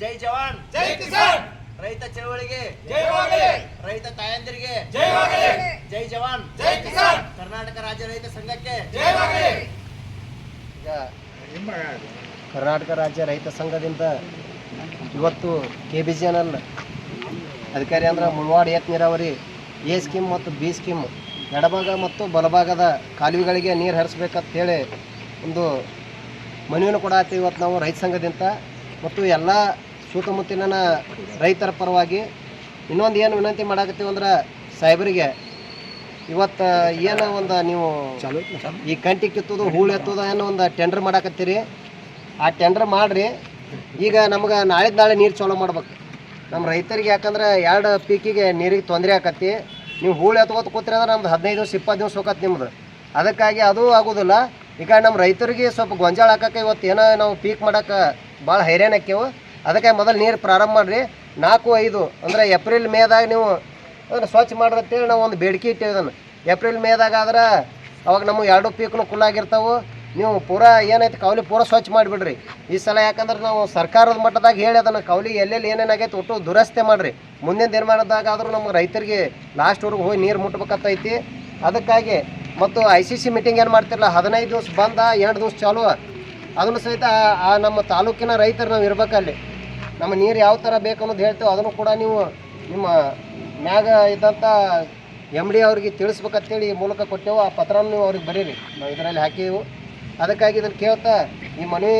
ಜೈ ಜವಾನ್. ಜೈ ಕಿಸಾನ್. ರೈತ ಚಳವಳಿಗೆ. ಜಯವಾಗಲಿ ರೈತ ತಾಯಂದಿರಿಗೆ. ಜಯವಾಗಲಿ ಜೈ ಜವಾನ್. ಜೈ ಕಿಸಾನ್. ಕರ್ನಾಟಕ ರಾಜ್ಯ ರೈತ ಸಂಘಕ್ಕೆ. ಜಯವಾಗಲಿ ಈಗ ಕರ್ನಾಟಕ ರಾಜ್ಯ ರೈತ ಸಂಘದಿಂದ ಇವತ್ತು ಕೆ ಬಿ ಜಿ ಎನ್ ಅಧಿಕಾರಿ ಅಂದ್ರೆ ಮುಳವಾಡ ಏತ್ ನೀರಾವರಿ ಎ ಸ್ಕೀಮ್ ಮತ್ತು ಬಿ ಸ್ಕೀಮ್ ಎಡಭಾಗ ಮತ್ತು ಬಲಭಾಗದ ಕಾಲುವೆಗಳಿಗೆ ನೀರು ಹರಿಸ್ಬೇಕಂತ ಹೇಳಿ ಒಂದು ಮನವಿಯನ್ನು ಕೂಡ ಆಯ್ತು ಇವತ್ತು ನಾವು ರೈತ ಸಂಘದಿಂದ. ಮತ್ತು ಎಲ್ಲ ಸುತ್ತಮುತ್ತಲಿನ ರೈತರ ಪರವಾಗಿ ಇನ್ನೊಂದು ಏನು ವಿನಂತಿ ಮಾಡಾಕತ್ತೀವಿ ಅಂದ್ರೆ ಸಾಹೇಬರಿಗೆ ಇವತ್ತು ಏನು ಒಂದು ನೀವು ಈ ಕಂಟಿ ಕಿತ್ತೋದು ಹೂಳು ಎತ್ತೋದು ಏನೋ ಒಂದು ಟೆಂಡರ್ ಮಾಡಾಕತ್ತೀರಿ? ಆ ಟೆಂಡರ್ ಮಾಡಿರಿ. ಈಗ ನಮ್ಗೆ ನಾಳೆ ನಾಳೆ ನೀರು ಚಲೋ ಮಾಡ್ಬೇಕು. ನಮ್ಮ ರೈತರಿಗೆ ಯಾಕಂದ್ರೆ ಎರಡು ಪೀಕಿಗೆ ನೀರಿಗೆ ತೊಂದರೆ ಆಕತ್ತಿ. ನೀವು ಹೂಳು ಎತ್ಕೋತ ಕೂತ್ರಿ ಅಂದ್ರೆ ನಮ್ದು ಹದಿನೈದು ದಿವಸ ಇಪ್ಪತ್ತು ದಿವಸ ಹೋಗತ್ತೆ ನಿಮ್ದು. ಅದಕ್ಕಾಗಿ ಅದು ಆಗೋದಿಲ್ಲ. ಈಗ ನಮ್ಮ ರೈತರಿಗೆ ಸ್ವಲ್ಪ ಗೊಂಜಾಳ ಹಾಕಕ್ಕೆ ಇವತ್ತು ಏನೋ ನಾವು ಪೀಕ್ ಮಾಡಕ್ಕೆ ಭಾಳ ಹೈರಾಣ ಆಕ್ಯವು ಅದಕ್ಕೆ ಮೊದಲು ನೀರು ಪ್ರಾರಂಭ ಮಾಡಿರಿ. ನಾಲ್ಕು, ಐದು, ಅಂದರೆ ಏಪ್ರಿಲ್ ಮೇದಾಗ ನೀವು ಅದನ್ನು ಸ್ವಚ್ಛ ಮಾಡ್ರಿ ನಾವು ಒಂದು ಬೇಡಿಕೆ ಇಟ್ಟೇವೆ ಅದನ್ನು. ಏಪ್ರಿಲ್ ಮೇದಾಗ ಆದ್ರೆ ಅವಾಗ ನಮ್ಮ ಎರಡು ಪೀಕ್ನು ಕುಲ್ಲಾಗಿರ್ತಾವೆ ನೀವು ಪೂರಾ ಏನೈತೆ ಕೌಲಿ ಪೂರ ಸ್ವಚ್ಛ ಮಾಡಿಬಿಡ್ರಿ. ಈ ಸಲ ಯಾಕಂದ್ರೆ ನಾವು ಸರ್ಕಾರದ ಮಟ್ಟದಾಗ ಹೇಳಿ ಅದನ್ನು ಕೌಲಿ ಎಲ್ಲೆಲ್ಲಿ ಏನೇನಾಗೈತೆ ಒಟ್ಟು ದುರಸ್ತಿ ಮಾಡಿರಿ. ಮುಂದಿನ ದಿನಮಾನದಾಗ ಆದರೂ ನಮ್ಗೆ ರೈತರಿಗೆ ಲಾಸ್ಟ್ವರೆಗೂ ಹೋಗಿ ನೀರು ಮುಟ್ಬೇಕಂತೈತಿ. ಅದಕ್ಕಾಗಿ ಮತ್ತು ಐ ಸಿ ಸಿ ಮೀಟಿಂಗ್ ಏನು ಮಾಡ್ತಿರಲ್ಲ ಹದಿನೈದು ದಿವಸ ಬಂದ, ಎರಡು ದಿವಸ ಚಾಲು. ಅದನ್ನು ಸಹಿತ ಆ ನಮ್ಮ ತಾಲೂಕಿನ ರೈತರು ನಾವು ಇರ್ಬೇಕಲ್ಲಿ. ನಮ್ಮ ನೀರು ಯಾವ ಥರ ಬೇಕು ಅನ್ನೋದು ಹೇಳ್ತೇವೆ. ಅದನ್ನು ಕೂಡ ನೀವು ನಿಮ್ಮ ಮ್ಯಾಗ ಇದ್ದಂಥ ಎಂ ಡಿ ಅವ್ರಿಗೆ ತಿಳಿಸ್ಬೇಕಂತೇಳಿ ಈ ಮೂಲಕ ಕೊಟ್ಟೆವು. ಆ ಪತ್ರವನ್ನು ನೀವು ಅವ್ರಿಗೆ ಬರೀರಿ. ನಾವು ಇದರಲ್ಲಿ ಹಾಕಿವು ಅದಕ್ಕಾಗಿ ಇದನ್ನು ಕೇಳ್ತಾ ಈ ಮನವಿ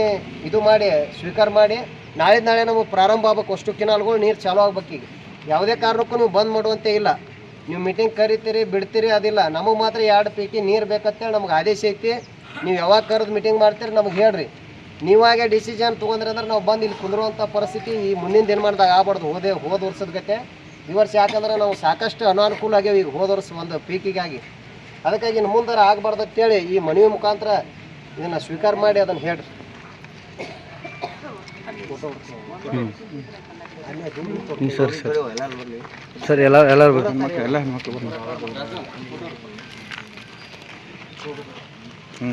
ಇದು ಮಾಡಿ, ಸ್ವೀಕಾರ ಮಾಡಿ. ನಾಳೆ ನಾಳೆ ನಮಗೆ ಪ್ರಾರಂಭ ಆಗ್ಬೇಕು. ಅಷ್ಟು ಕಿನಾಲ್ಗಳು ನೀರು ಚಾಲೂ ಆಗ್ಬೇಕು ಈಗ. ಯಾವುದೇ ಕಾರಣಕ್ಕೂ ನೀವು ಬಂದ್ ಮಾಡುವಂತೆ ಇಲ್ಲ. ನೀವು ಮೀಟಿಂಗ್ ಕರಿತೀರಿ, ಬಿಡ್ತೀರಿ, ಅದಿಲ್ಲ. ನಮಗೆ ಮಾತ್ರ ಎರಡು ಪೀಟಿ ನೀರು ಬೇಕಂತೇಳಿ ನಮ್ಗೆ ಆದೇಶ ಐತಿ. ನೀವು ಯಾವಾಗ ಕರೆದು ಮೀಟಿಂಗ್ ಮಾಡ್ತೀರಿ ನಮಗೆ ಹೇಳ್ರಿ. ನೀವಾಗೆ ಡಿಸಿಷನ್ ತೊಗೊಂಡ್ರೆ ಅಂದ್ರೆ ನಾವು ಬಂದು ಇಲ್ಲಿ ಕುಂದ್ರುವಂಥ ಪರಿಸ್ಥಿತಿ ಈ ಮುಂದಿನ ದಿನಮಾನದಾಗ ಆಗ್ಬಾರ್ದು. ಹೋದೆ ಹೋದ ವರ್ಷದ ಗತೆ. ಈ ವರ್ಷ ಯಾಕಂದ್ರೆ ನಾವು ಸಾಕಷ್ಟು ಅನಾನುಕೂಲ ಆಗ್ಯಾವ ಈಗ ಹೋದ ವರ್ಷ ಒಂದು ಪೀಕಿಗಾಗಿ. ಅದಕ್ಕಾಗಿ ಇನ್ನು ಮುಂದಾರ ಆಗಬಾರ್ದು ಅಂತೇಳಿ ಈ ಮನವಿ ಮುಖಾಂತರ ಇದನ್ನು ಸ್ವೀಕಾರ ಮಾಡಿ ಅದನ್ನು ಹೇಳ್ರಿ. Sir sir. ಸರ್ ಎಲ್ಲ ಎಲ್ಲರೂ ಎಲ್ಲ ಹ್ಞೂ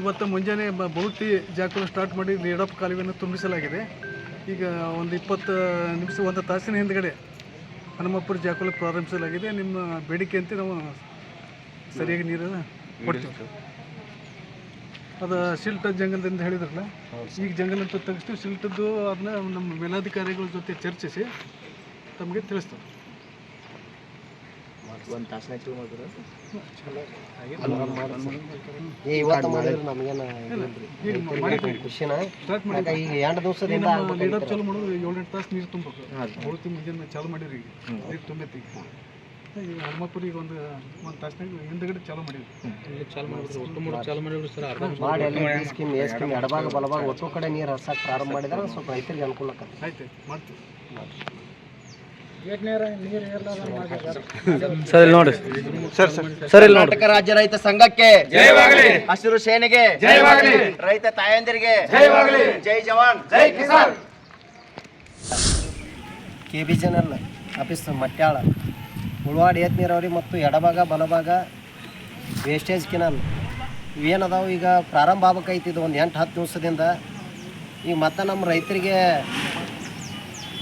ಇವತ್ತು ಮುಂಜಾನೆ ಬಹುತಿ ಜಾಕುಲ ಸ್ಟಾರ್ಟ್ ಮಾಡಿ ಲೀಡಪ್ ಕಾಲುವೆಯನ್ನು ತುಂಬಿಸಲಾಗಿದೆ. ಈಗ ಒಂದು ಇಪ್ಪತ್ತು ನಿಮಿಷ ಒಂದು ತಾಸಿನ ಹಿಂದ್ಗಡೆ ಹನುಮಪ್ಪುರ ಜಾಕುಲ ಪ್ರಾರಂಭಿಸಲಾಗಿದೆ. ನಿಮ್ಮ ಬೇಡಿಕೆಯಂತೆ ನಾವು ಸರಿಯಾಗಿ ನೀರನ್ನು ಕೊಡ್ತೀವಿ. ಅದು ಸಿಲ್ಟ್ ಜಂಗಲದಿಂದ ಹೇಳಿದ್ರಲ್ಲ ಈಗ ಜಂಗಲ್ ಅಂತ ತೆಗೆಸ್ತೀವಿ ಸಿಲ್ಟದ್ದು ಅದನ್ನ ನಮ್ಮ ಮೇಲಾಧಿಕಾರಿಗಳ ಜೊತೆ ಚರ್ಚಿಸಿ ತಮಗೆ ಇವತ್ತು ಮಾಡಿದ್ರೆ ನಮಗೇನು ಖುಷಿನ? ಈಗ ಎರಡು ದಿವಸದಿಂದ ಲೀಡರ್ ಚಾಲು ಮಾಡೋದು ಏಳೆಂಟು ತಾಸು ನೀರು ತುಂಬಬೇಕು. ಮುಂಜಾನೆ ಚಾಲು ಮಾಡಿರಿ ಈಗ. ನೀರು ತುಂಬೈತಿ. ಈಗ ಒಂದು ಒಂದು ತಾಸಿನಾಗ ಹಿಂದ್ಗಡೆ ಚಾಲು ಮಾಡಿದ್ವಿ ಚಾಲು ಮಾಡಿದ್ರು. ಒಟ್ಟು ಮೂರು ಚಾಲು ಮಾಡಿದ್ರು ಸರ್. ಮಾಡಿ ಅಲ್ಲಿ ಈ ಸ್ಕೀಮ್ ಎ ಸ್ಕೀಮ್ ಎಡಭಾಗ ಬಲಭಾಗ ಒಟ್ಟು ಕಡೆ ನೀರು ಹರ್ಸಕ್ಕೆ ಪ್ರಾರಂಭ ಮಾಡಿದ್ರೆ ಸ್ವಲ್ಪ ರೈತರಿಗೆ ಅನುಕೂಲ ಆಯ್ತು ಮಾಡ್ತೀವಿ. ಸರ್ ಇಲ್ಲಿ ನೋಡಿ ಸರ್ ಸರ್. ಇಲ್ಲಿ ನೋಡಿ ಕರ್ನಾಟಕ ರಾಜ್ಯ ರೈತ ಸಂಘಕ್ಕೆ ಜಯವಾಗಲಿ ಹಸಿರು ಸೇನೆಗೆ ಜಯವಾಗಲಿ ರೈತ ತಾಯಂದಿರಿಗೆ ಜಯವಾಗಲಿ ಜೈ ಜವಾನ್. ಜೈ ಕಿಸಾನ್. ಕೆ ಬಿ ಜನಲ್ ಆಫೀಸ್ ಮಟ್ಯಾಳ ಉಳ್ವಾಡ ಏತ್ ನೀರಾವರಿ ಮತ್ತು ಎಡಭಾಗ ಬಲಭಾಗ ವೇಸ್ಟೇಜ್ ಕಿನಲ್. ಇವೇನದಾವು ಈಗ ಪ್ರಾರಂಭ ಆಗ್ಬೇಕೈತಿ ಇದು ಒಂದು ಎಂಟು ಹತ್ತು ದಿವಸದಿಂದ. ಈಗ ಮತ್ತೆ ನಮ್ಮ ರೈತರಿಗೆ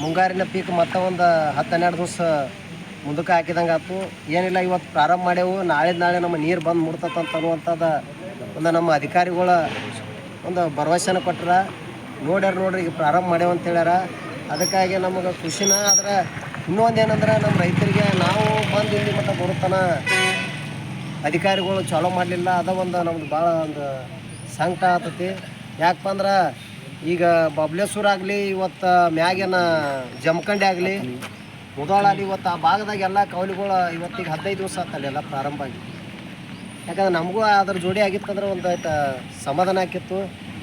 ಮುಂಗಾರಿನ ಪೀಕ್ ಮತ್ತೆ ಒಂದು ಹತ್ತು ಹನ್ನೆರಡು ದಿವಸ ಮುಂದಕ್ಕೆ ಹಾಕಿದಂಗೆ ಆಯ್ತು ಏನಿಲ್ಲ ಇವತ್ತು ಪ್ರಾರಂಭ ಮಾಡೇವು ನಾಳೆ ನಾಳೆ ನಮ್ಮ ನೀರು ಬಂದು ಮುಡ್ತಂತ ಅನ್ನುವಂಥದ್ದು ಒಂದು ನಮ್ಮ ಅಧಿಕಾರಿಗಳ ಒಂದು ಭರವಸೆನ ಕೊಟ್ರ. ನೋಡ್ಯಾರ ನೋಡ್ರಿ, ಈಗ ಪ್ರಾರಂಭ ಮಾಡ್ಯಾವ ಅಂತ ಹೇಳ್ಯಾರ. ಅದಕ್ಕಾಗಿ ನಮಗೆ ಖುಷಿನ ಆದ್ರೆ ಇನ್ನೊಂದು ಏನಂದ್ರೆ ನಮ್ಮ ರೈತರಿಗೆ ನಾವು ಬಂದು ಇಲ್ಲಿ ಮತ್ತು ಬರುತ್ತಾನ ಅಧಿಕಾರಿಗಳು ಚಾಲೋ ಮಾಡಲಿಲ್ಲ. ಅದ ಒಂದು ನಮ್ದು ಭಾಳ ಒಂದು ಸಂಕಟ ಆತತಿ. ಯಾಕಪ್ಪ ಅಂದ್ರೆ ಈಗ ಬಬ್ಲೇಶ್ವರ ಆಗಲಿ, ಇವತ್ತು ಮ್ಯಾಗಿನ ಜಮಖಂಡಿ ಆಗಲಿ ಮುದೋಳಾಗಲಿ ಇವತ್ತು ಆ ಭಾಗದಾಗ ಎಲ್ಲ ಕೌಲಿಗಳು ಇವತ್ತಿಗೆ ಹದಿನೈದು ದಿವಸ ಆತಲ್ಲ ಎಲ್ಲ ಪ್ರಾರಂಭ ಆಗಿ. ಯಾಕಂದ್ರೆ ನಮಗೂ ಅದ್ರ ಜೋಡಿ ಆಗಿತ್ತಂದ್ರೆ ಒಂದು ಸಮಾಧಾನ ಆಕಿತ್ತು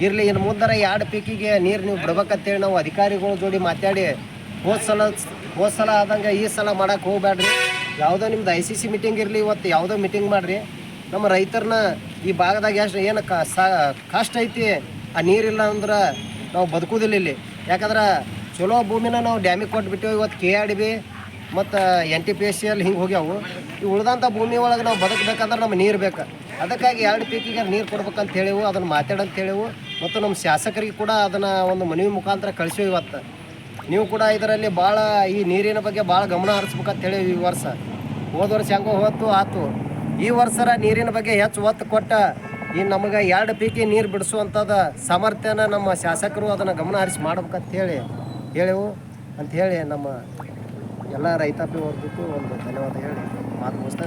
ಇರಲಿ ಇನ್ನು ಮುಂದರ ಎರಡು ಪೀಕಿಗೆ ನೀರು ನೀವು ಬಿಡ್ಬೇಕಂತೇಳಿ ನಾವು ಅಧಿಕಾರಿಗಳ ಜೋಡಿ ಮಾತಾಡಿ, ಹೋದ ಸಲ ಹೋದ ಸಲ ಆದಂಗೆ ಈ ಸಲ ಮಾಡಕ್ಕೆ ಹೋಗ್ಬೇಡ್ರಿ ಯಾವುದೋ ನಿಮ್ದು ಐ ಸಿ ಸಿ ಮೀಟಿಂಗ್ ಇರಲಿ, ಇವತ್ತು ಯಾವುದೋ ಮೀಟಿಂಗ್ ಮಾಡಿರಿ. ನಮ್ಮ ರೈತರನ್ನ ಈ ಭಾಗದಾಗ ಎಷ್ಟು ಏನು ಕಷ್ಟ ಐತಿ, ಆ ನೀರಿಲ್ಲ ಅಂದ್ರೆ ನಾವು ಬದುಕೋದಿಲ್ಲ ಇಲ್ಲಿ. ಯಾಕಂದ್ರೆ ಚಲೋ ಭೂಮಿನ ನಾವು ಡ್ಯಾಮಿಗೆ ಕೊಟ್ಬಿಟ್ಟಿವಿ ಇವತ್ತು ಕೆ ಆರ್ ಡಿ ಬಿ ಮತ್ತು N T P S C ಅಲ್ಲಿ ಹಿಂಗೆ ಹೋಗ್ಯಾವು. ಈ ಉಳ್ದಂಥ ಭೂಮಿ ಒಳಗೆ ನಾವು ಬದುಕಬೇಕಂದ್ರೆ ನಮ್ಗೆ ನೀರು ಬೇಕು. ಅದಕ್ಕಾಗಿ ಎರಡು ಪೀಕಿಗೆ ನೀರು ಕೊಡ್ಬೇಕಂತ ಹೇಳಿವು, ಅದನ್ನು ಮಾತಾಡಂತ ಹೇಳಿವು, ಮತ್ತು ನಮ್ಮ ಶಾಸಕರಿಗೆ ಕೂಡ ಅದನ್ನು ಒಂದು ಮನವಿ ಮುಖಾಂತರ ಕಳಿಸಿವಿ ಇವತ್ತು. ನೀವು ಕೂಡ ಇದರಲ್ಲಿ ಭಾಳ ಈ ನೀರಿನ ಬಗ್ಗೆ ಭಾಳ ಗಮನ ಹರಿಸ್ಬೇಕಂತ ಹೇಳಿವಿ ಈ ವರ್ಷ. ಹೋದ ವರ್ಷ ಹೆಂಗೋ ಹೋತು ಆತು. ಈ ವರ್ಷರ ನೀರಿನ ಬಗ್ಗೆ ಹೆಚ್ಚು ಒತ್ತು ಕೊಟ್ಟ ಈ ನಮಗೆ ಎರಡು ಪೀಕಿ ನೀರು ಬಿಡಿಸುವಂಥದ್ದು ಸಾಮರ್ಥ್ಯನ ನಮ್ಮ ಶಾಸಕರು ಅದನ್ನು ಗಮನ ಹರಿಸಿ ಮಾಡ್ಬೇಕಂತ ಹೇಳಿ ಹೇಳೆವು ಅಂತ ಹೇಳಿ ನಮ್ಮ ಎಲ್ಲ ರೈತಾಪಿ ವರ್ಗಕ್ಕೂ ಒಂದು ಧನ್ಯವಾದ ಹೇಳಿ. ಮಾತು ಮುಗಿಸ್ತಾ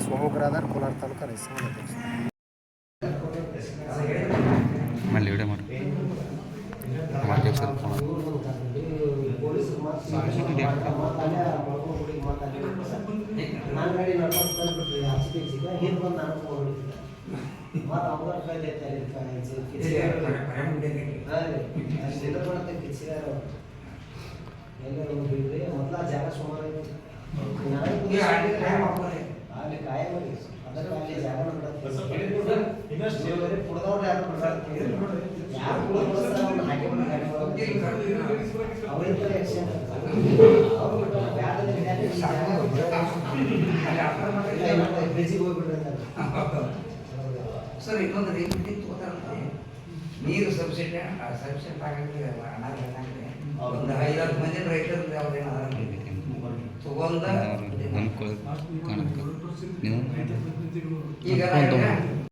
ಅದರ ಕೋಲಾರ ತಾಲೂಕು ರೈತ ಮಾಡಿ ಸರ್ ಫೋನ್ ಮೊದಲ ಜಾಗ ಸುಮಾರು ಅಲ್ಲಿ ಕಾಯ ಅದಕ್ಕೆ ಅಲ್ಲಿ ಜಾಗ ಕುಡ್ದವ್ರು ಯಾರು ಯಾರು. ಅವ್ರಿಂದ. ಅವ್ರು ಬ್ಯಾಡ ಅಂದ್ರೆ ಸರ್ ಇನ್ನೊಂದು ರೀತಿ ನೀರು ಸಬ್ಸಿಡಿ ಸಬ್ಸಿಡಿ ಆಗಂಗಿಲ್ಲ ಒಂದು ಐದಾರು ಮಂದಿ ರೈತರು ತಗೊಂಡ ಅನ್ಕೊಳ್ಳಿ ಕಾಣಕ್ಕೆ ನೀವು ಈಗ